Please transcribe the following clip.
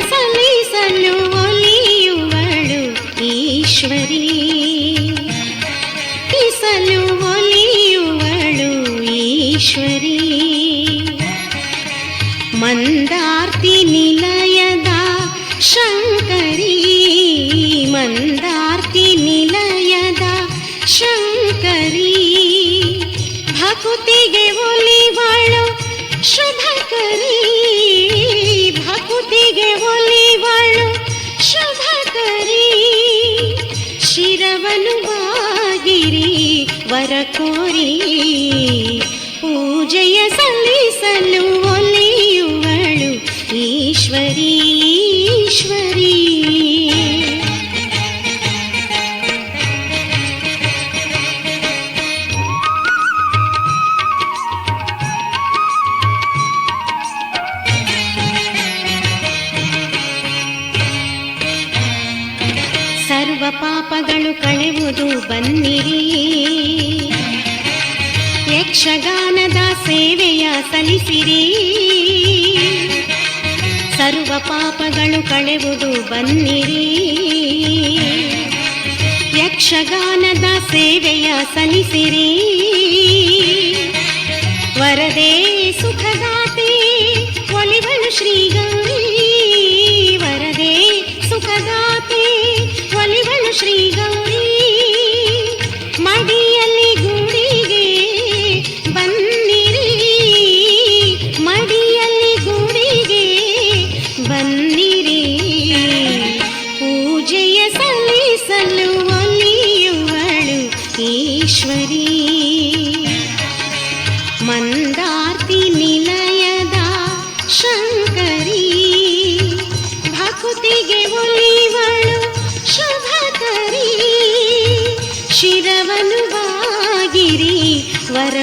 ಸಲ್ಲಿಸಲು ಒಲಿಯುವಳು ಈಶ್ವರಿ. ಕಿಸಲು ಒಲಿಯುವಳು ಈಶ್ವರಿ. ಮಂದಾರ್ತಿ ನಿಲಯದ ಶಂಕರಿ. ಮಂದಾರ್ತಿ ನಿಲಯದ ಶಂಕರಿ. ಭಕುತಿಗೆ ಒಲಿವಳು ಶುಭಕರಿ. ಭಕುತಿಗೆ ಶುಭ ಕರಿ ಶಿರವನು ಬಾಗಿರಿ ವರ ಕೋರಿ. ಪೂಜೆಯ ಸಲ್ಲಿಸಲು ಒಲಿಯುವಳು ಪಾಪಗಳು ಕಳೆವುದು ಬನ್ನಿರಿ. ಯಕ್ಷಗಾನದ ಸೇವೆಯ ಸಲ್ಲಿಸಿರಿ. ಸರ್ವ ಪಾಪಗಳು ಕಳೆವುದು ಬನ್ನಿರಿ. ಯಕ್ಷಗಾನದ ಸೇವೆಯ ಸಲ್ಲಿಸಿರಿ. ವರದೇ ಸುಖದಾತಿ ಒಲಿವನು ಶ್ರೀ ಈಶ್ವರಿ ಮಂದಾರ್ತಿ ನಿಲಯದ ಶಂಕರಿ. ಭಕುತಿಗೆ ಒಲಿವಳು ಶುಭಕರಿ. ಶಿರವನು ಬಾಗಿರಿ ವರ